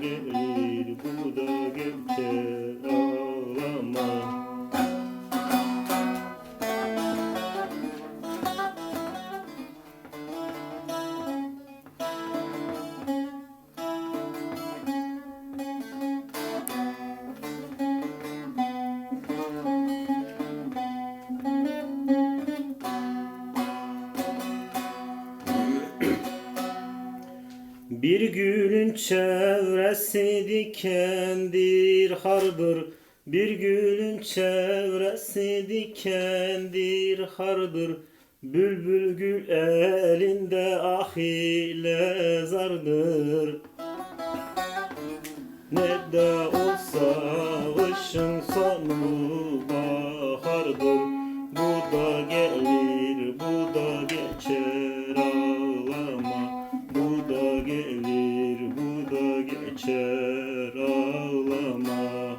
gelir bu da geçer ağlama Bir gülün çevresi dikendir hardır. Bir gülün çevresi dikendir hardır. Bülbül gül elinde ahile zardır. Ne de olsa ışın sonu bahardır. Bu da gel düşer ağlama.